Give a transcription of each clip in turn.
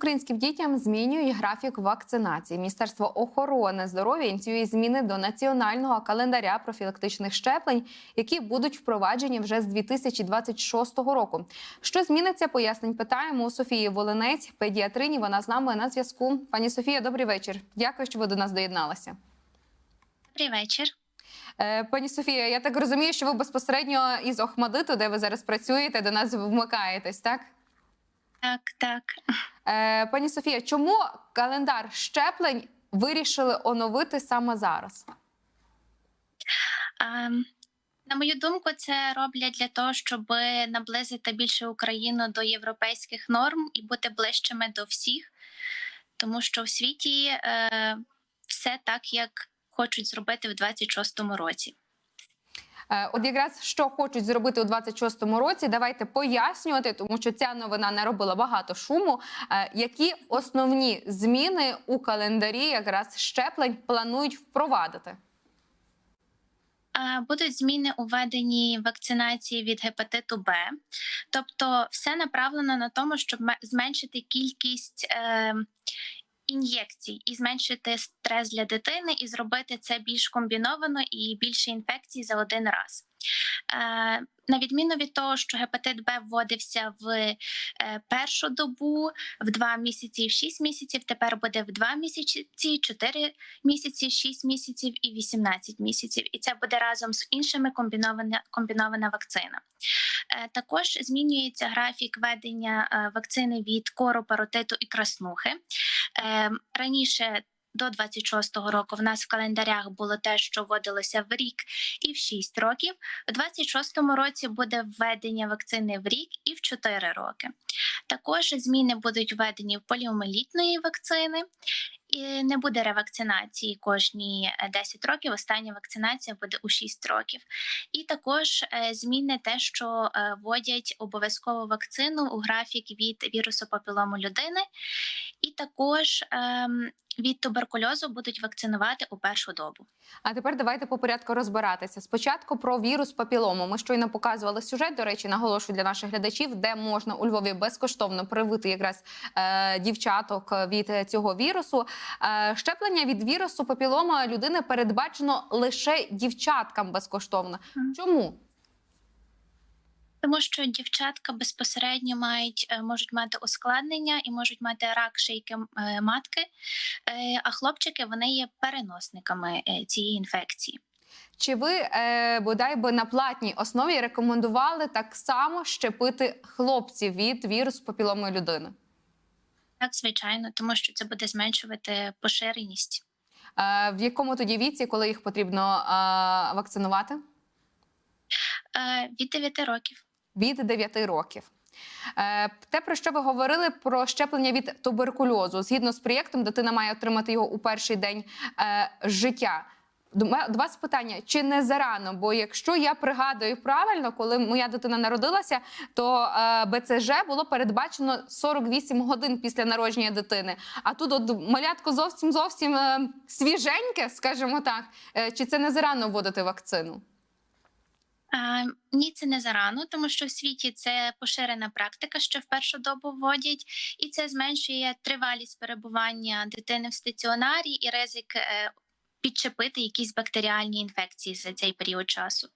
Українським дітям змінюють графік вакцинації. Міністерство охорони здоров'я ініціює зміни до національного календаря профілактичних щеплень, які будуть впроваджені вже з 2026 року. Що зміниться? Пояснень питаємо у Софії Волинець, педіатрині. Вона з нами на зв'язку. Пані Софія, добрий вечір. Дякую, що ви до нас доєдналися. Добрий вечір. Е, Пані Софія, я так розумію, що ви безпосередньо із Охмадиту, де ви зараз працюєте, до нас вмикаєтесь, так? Так, так. Е, Пані Софія, чому календар щеплень вирішили оновити саме зараз? А, на мою думку, це роблять для того, щоб наблизити більше Україну до європейських норм і бути ближчими до всіх, тому що в світі е, все так, як хочуть зробити в 26-му році. Е, От якраз що хочуть зробити у 26-му році, давайте пояснювати, тому що ця новина не робила багато шуму. Е, Які основні зміни у календарі якраз щеплень планують впровадити? Будуть зміни у веденні вакцинації від гепатиту Б, тобто все направлено на тому, щоб зменшити кількість е, ін'єкцій і зменшити стрес для дитини, і зробити це більш комбіновано і більше інфекцій за один раз. Е, на відміну від того, що гепатит Б вводився в е, першу добу, в 2 місяці в 6 місяців, тепер буде в 2 місяці, 4 місяці, 6 місяців і 18 місяців. І це буде разом з іншими комбінована, комбінована вакцина. Е, Також змінюється графік ведення вакцини від кору, паротиту і краснухи. Раніше. До 26-го року в нас в календарях було те, що вводилося в рік і в 6 років. У 26-му році буде введення вакцини в рік і в 4 роки. Також зміни будуть введені в поліомелітної вакцини, і не буде ревакцинації кожні е, 10 років. Остання вакцинація буде у 6 років. І також е, зміни те, що е, вводять обов'язкову вакцину у графік від вірусу папілому людини, і також ем, від туберкульозу будуть вакцинувати у першу добу. А тепер давайте по порядку розбиратися. Спочатку про вірус папілому. Ми щойно показували сюжет. До речі, наголошую для наших глядачів, де можна у Львові безкоштовно привити якраз е, дівчаток від е, цього вірусу. Е, щеплення від вірусу папілома людини передбачено лише дівчаткам безкоштовно. Чому? Тому що дівчатка безпосередньо мають е, можуть мати ускладнення і можуть мати рак шийки е, матки, а хлопчики вони є переносниками цієї інфекції. Чи ви бодай би на платній основі рекомендували так само щепити хлопців від вірусу папіломи людини? Так, звичайно, тому що це буде зменшувати поширеність. Е, в якому тоді віці, коли їх потрібно е, вакцинувати? Е, Від 9 років. від 9 років. Е, Те, про що ви говорили про щеплення від туберкульозу. Згідно з проєктом, дитина має отримати його у перший день е, життя. До вас питання: чи не зарано? Бо якщо я пригадую правильно, коли моя дитина народилася, то е, БЦЖ було передбачено 48 годин після народження дитини. А тут от малятко зовсім зовсім е, свіженьке, скажімо так. Е, чи це не зарано вводити вакцину? Е, Ні, це не зарано, тому що в світі це поширена практика, що в першу добу вводять, і це зменшує тривалість перебування дитини в стаціонарі і ризик підчепити якісь бактеріальні інфекції за цей період часу.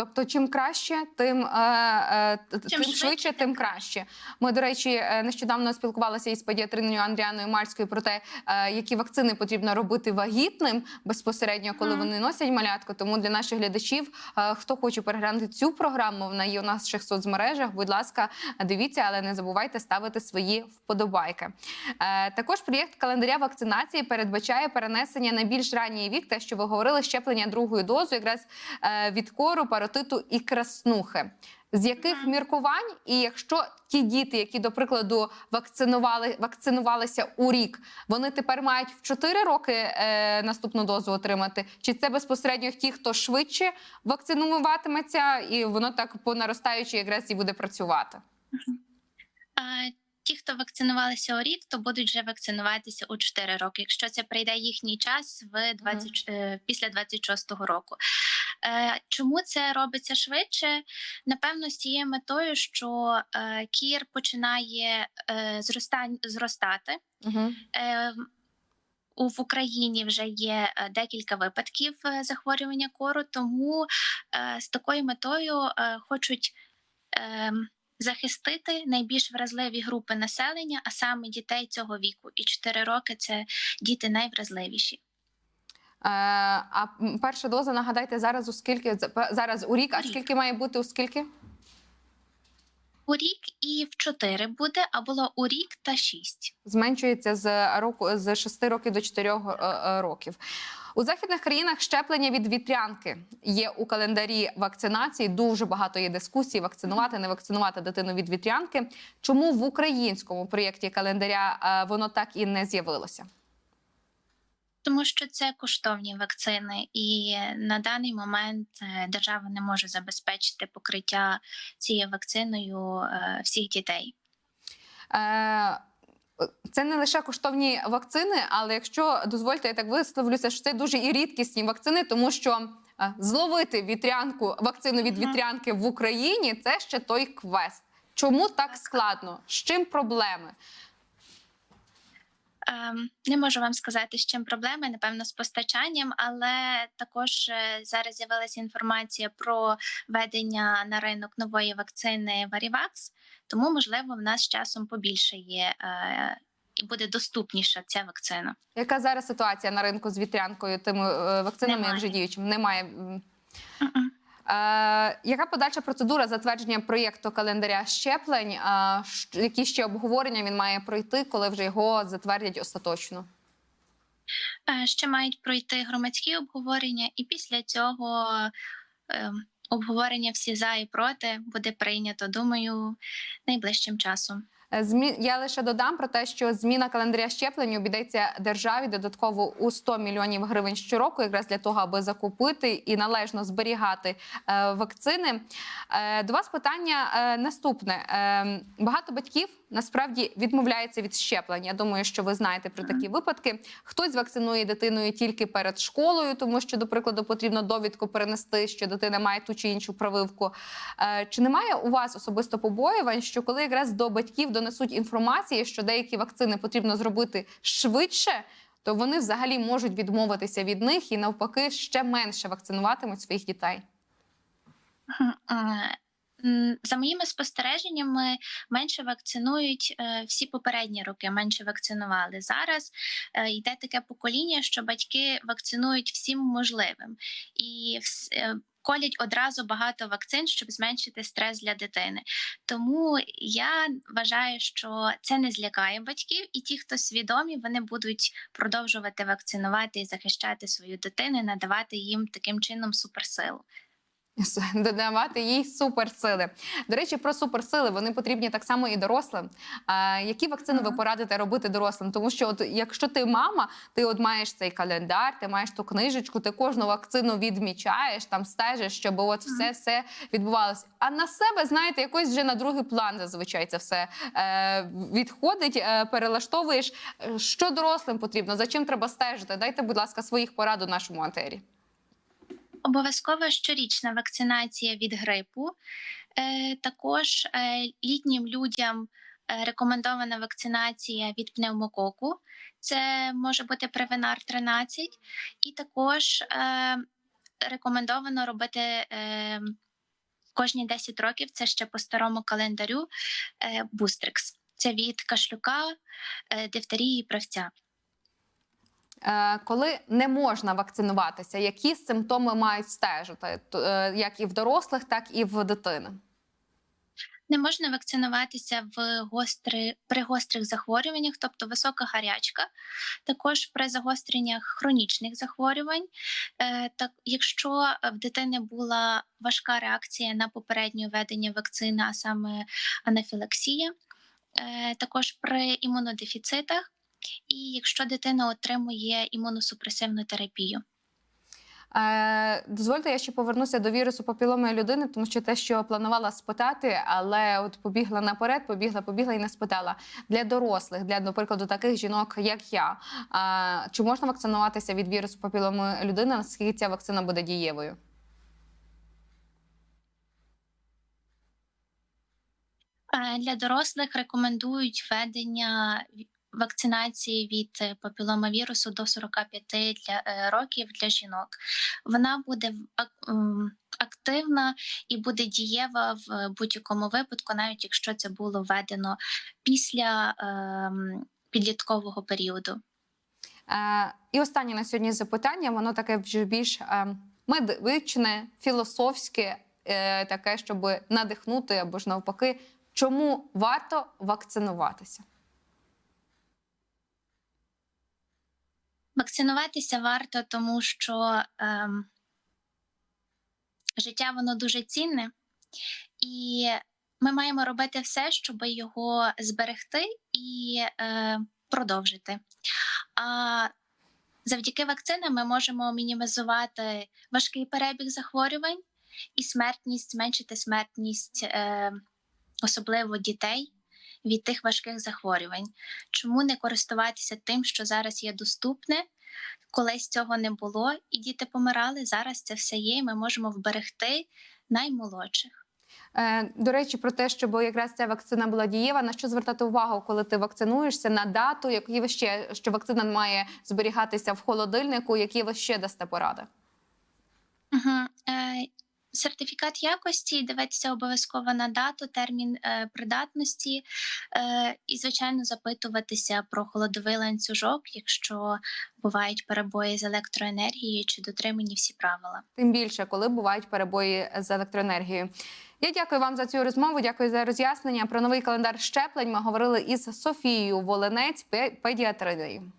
Тобто, чим краще, тим, е, е, тим швидше, швидше, тим краще. Ми, до речі, е, нещодавно спілкувалися із педіатриною Андріаною Мальською про те, е, які вакцини потрібно робити вагітним безпосередньо, коли Мгм. вони носять малятку. Тому для наших глядачів, е, хто хоче переглянути цю програму, вона є у наших соцмережах. Будь ласка, дивіться, але не забувайте ставити свої вподобайки. Е, Також проєкт календаря вакцинації передбачає перенесення на більш ранній вік, те, що ви говорили, щеплення другою дозою, якраз е, від кору, паротиту і краснухи. З яких міркувань, і якщо ті діти, які до прикладу вакцинували вакцинувалися у рік, вони тепер мають в 4 роки е, наступну дозу отримати? Чи це безпосередньо ті, хто швидше вакцинуватиметься, і воно так по наростаючій якраз і буде працювати? Ті, хто вакцинувалися у рік, то будуть вже вакцинуватися у 4 роки, якщо це прийде їхній час в 20, е, після 26-го року. Е, Чому це робиться швидше? Напевно, з тією метою, що е, кір починає зростати. Угу. У- В Україні вже є декілька випадків захворювання кору, тому з такою метою хочуть е, захистити найбільш вразливі групи населення, а саме дітей цього віку. І 4 роки це діти найвразливіші. Е, а перша доза, нагадайте, зараз у скільки зараз у рік, а скільки має бути у скільки? У рік і в 4 буде, а було у рік та 6. Зменшується з року з 6 років до 4 е, е, років. У західних країнах щеплення від вітрянки є у календарі вакцинації. Дуже багато є дискусій: вакцинувати, не вакцинувати дитину від вітрянки. Чому в українському проєкті календаря е, воно так і не з'явилося? Тому що це коштовні вакцини, і на даний момент е, держава не може забезпечити покриття цією вакциною е, всіх дітей. Е, Це не лише коштовні вакцини, але якщо дозвольте, я так висловлюся, що це дуже і рідкісні вакцини, тому що зловити вітрянку, вакцину від вітрянки в Україні це ще той квест. Чому так складно? З чим проблеми? Не можу вам сказати, з чим проблеми, напевно, з постачанням, але також е, зараз з'явилася інформація про введення на ринок нової вакцини Varivax, тому, можливо, в нас з часом побільше є е, і буде доступніша ця вакцина. Яка зараз ситуація на ринку з вітрянкою тими е, вакцинами, як вже діючим? Немає. М. Мгм. Е, яка подальша процедура затвердження проєкту календаря щеплень? Е, які ще обговорення він має пройти, коли вже його затвердять остаточно? Е, Ще мають пройти громадські обговорення, і після цього обговорення всі за і проти буде прийнято, думаю, найближчим часом. Е, Змі... Я лише додам про те, що зміна календаря щеплень обійдеться державі додатково у 100 мільйонів гривень щороку, якраз для того, аби закупити і належно зберігати е, вакцини. Е, до вас питання наступне: багато батьків насправді відмовляються від щеплень. Я думаю, що ви знаєте про такі випадки. Хтось вакцинує дитиною тільки перед школою, тому що, до прикладу, потрібно довідку перенести, що дитина має ту чи іншу прививку. Е, Чи немає у вас особисто побоювань, що коли якраз до батьків донесуть інформації, що деякі вакцини потрібно зробити швидше, то вони взагалі можуть відмовитися від них і навпаки ще менше вакцинуватимуть своїх дітей? За моїми спостереженнями, менше вакцинують е, всі попередні роки, менше вакцинували. Зараз е, йде таке покоління, що батьки вакцинують всім можливим і е, колять одразу багато вакцин, щоб зменшити стрес для дитини. Тому я вважаю, що це не злякає батьків, і ті, хто свідомі, вони будуть продовжувати вакцинувати і захищати свою дитину, надавати їм таким чином суперсилу. Додавати їй суперсили. До речі, про суперсили вони потрібні так само і дорослим. А, які вакцини ви порадите робити дорослим? Тому що, от якщо ти мама, ти от маєш цей календар, ти маєш ту книжечку, ти кожну вакцину відмічаєш, там стежиш, щоб от все все відбувалося. А на себе, знаєте, якось вже на другий план зазвичай це все е, відходить, е, перелаштовуєш. Е, Що дорослим потрібно? За чим треба стежити? Дайте, будь ласка, своїх порад у нашому антері. Обов'язкова щорічна вакцинація від грипу. Е, також е, літнім людям е, рекомендована вакцинація від пневмококу. Це може бути превенар 13. І також рекомендовано робити кожні 10 років, це ще по старому календарю, бустрикс. Це від кашлюка, дифтерії і правця. Е, Коли не можна вакцинуватися, які симптоми мають стежити, е, як і в дорослих, так і в дитини? Не можна вакцинуватися в гостри, при гострих захворюваннях, тобто висока гарячка, також при загостреннях хронічних захворювань. Е, так, якщо в дитини була важка реакція на попереднє введення вакцини, а саме анафілаксія, також при імунодефіцитах, і якщо дитина отримує імуносупресивну терапію. Е, дозвольте, я ще повернуся до вірусу папіломи людини, тому що те, що планувала спитати, але от побігла наперед, побігла, побігла і не спитала для дорослих, для наприклад, таких жінок, як я, чи можна вакцинуватися від вірусу папіломи людини? Наскільки ця вакцина буде дієвою? Е, для дорослих рекомендують введення вакцинації від е, папіломавірусу до 45 для, е, років для жінок. Вона буде активна і буде дієва в будь-якому випадку, навіть якщо це було введено після ем, підліткового періоду. Е, і останнє на сьогодні запитання, воно таке вже більш медичне, філософське, таке, щоб надихнути або ж навпаки, чому варто вакцинуватися? Вакцинуватися варто, тому що ем, життя воно дуже цінне, і ми маємо робити все, щоб його зберегти і е, продовжити. А завдяки вакцинам ми можемо мінімізувати важкий перебіг захворювань і смертність, зменшити смертність, е, особливо дітей. Від тих важких захворювань. Чому не користуватися тим, що зараз є доступне? Колись цього не було, і діти помирали. Зараз це все є. і Ми можемо вберегти наймолодших. Е, До речі, про те, щоб якраз ця вакцина була дієва, на що звертати увагу, коли ти вакцинуєшся на дату, які ви ще що вакцина має зберігатися в холодильнику, які ви ще дасте поради? Угу. Сертифікат якості дивитися обов'язково на дату, термін е, придатності, е, і, звичайно, запитуватися про холодовий ланцюжок, якщо бувають перебої з електроенергією чи дотримані всі правила. Тим більше, коли бувають перебої з електроенергією. Я дякую вам за цю розмову. Дякую за роз'яснення. Про новий календар щеплень ми говорили із Софією Волинець, пе- педіатриною.